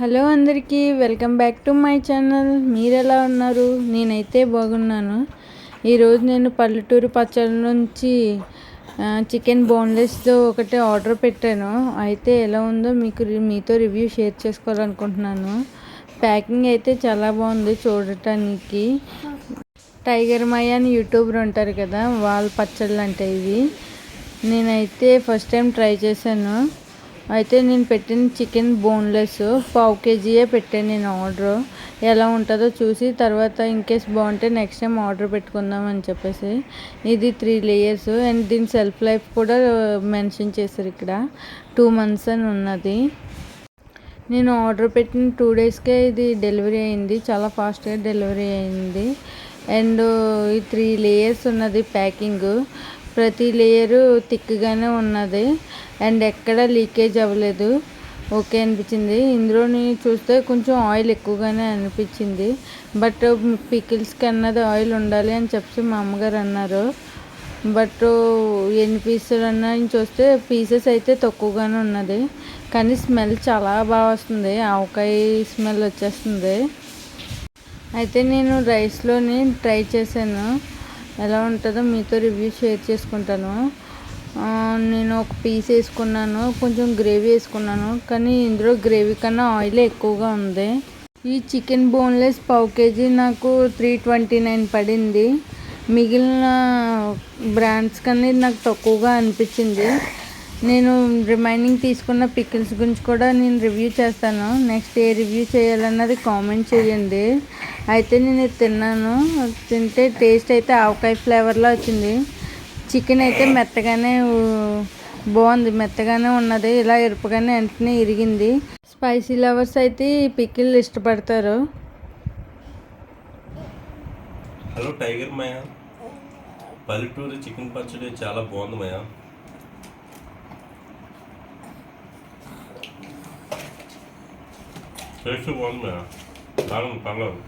Hello అందరికీ welcome back to my channel. మీరు ఎలా ఉన్నారు? నేనైతే బాగున్నాను. ఈరోజు నేను పల్లెటూరు పచ్చడి నుంచి చికెన్ బోన్లెస్తో ఒకటి ఆర్డర్ పెట్టాను. అయితే ఎలా ఉందో మీకు మీతో రివ్యూ షేర్ చేసుకోవాలనుకుంటున్నాను. ప్యాకింగ్ అయితే చాలా బాగుంది చూడటానికి. టైగర్ మై అని యూట్యూబర్ ఉంటారు కదా వాళ్ళ పచ్చళ్ళు అంటే ఇవి. నేనైతే ఫస్ట్ టైం ట్రై చేశాను. అయితే నేను పెట్టిన చికెన్ బోన్లెస్ పావు కేజీయే పెట్టాను నేను ఆర్డర్. ఎలా ఉంటుందో చూసి తర్వాత ఇన్ కేస్ బాగుంటే నెక్స్ట్ టైం ఆర్డర్ పెట్టుకుందాం అని చెప్పేసి. ఇది త్రీ లేయర్స్ అండ్ దీని సెల్ఫ్ లైఫ్ కూడా మెన్షన్ చేశారు ఇక్కడ. టూ మంత్స్ అని ఉన్నది. నేను ఆర్డర్ పెట్టిన టూ డేస్కే ఇది డెలివరీ అయింది. చాలా ఫాస్ట్గా డెలివరీ అయింది. అండ్ ఈ త్రీ లేయర్స్ ఉన్నది ప్యాకింగ్ ప్రతి లేయరు థిక్గానే ఉన్నది. అండ్ ఎక్కడ లీకేజ్ అవ్వలేదు. ఓకే అనిపించింది. ఇందులోని చూస్తే కొంచెం ఆయిల్ ఎక్కువగానే అనిపించింది. బట్ పికిల్స్కి అన్నది ఆయిల్ ఉండాలి అని చెప్పి మా అమ్మగారు అన్నారు. బట్ ఎన్ని పీసులు అన్నా చూస్తే పీసెస్ అయితే తక్కువగానే ఉన్నది. కానీ స్మెల్ చాలా బాగా వస్తుంది. ఆవకాయ స్మెల్ వచ్చేస్తుంది. అయితే నేను రైస్లోని ట్రై చేశాను. ఎలా ఉంటుందో మీతో రివ్యూ షేర్ చేసుకుంటాను. నేను ఒక పీస్ వేసుకున్నాను కొంచెం గ్రేవీ వేసుకున్నాను కానీ ఇందులో గ్రేవీ కన్నా ఆయిల్ ఎక్కువగా ఉంది. ఈ చికెన్ బోన్లెస్ పావు కేజీ నాకు త్రీ ట్వంటీ నైన్ పడింది. మిగిలిన బ్రాండ్స్ కన్నా ఇది నాకు తక్కువగా అనిపించింది. నేను రిమైనింగ్ తీసుకున్న పికిల్స్ గురించి కూడా నేను రివ్యూ చేస్తాను. నెక్స్ట్ ఏ రివ్యూ చేయాలన్నది కామెంట్ చేయండి. అయితే నేను తిన్నాను. తింటే టేస్ట్ అయితే ఆవకాయ ఫ్లేవర్లో వచ్చింది. చికెన్ అయితే మెత్తగానే బాగుంది. మెత్తగానే ఉన్నది. ఇలా ఎరుపుగానే వెంటనే ఇరిగింది. స్పైసీ లవర్స్ అయితే ఈ పికిల్ ఇష్టపడతారు. హలో టైగర్ మయ. పల్లెటూరు చికెన్ పచ్చడి చాలా బాగుంది మయ. టేస్ట్ బాగుంది మయ. పర్లేదు.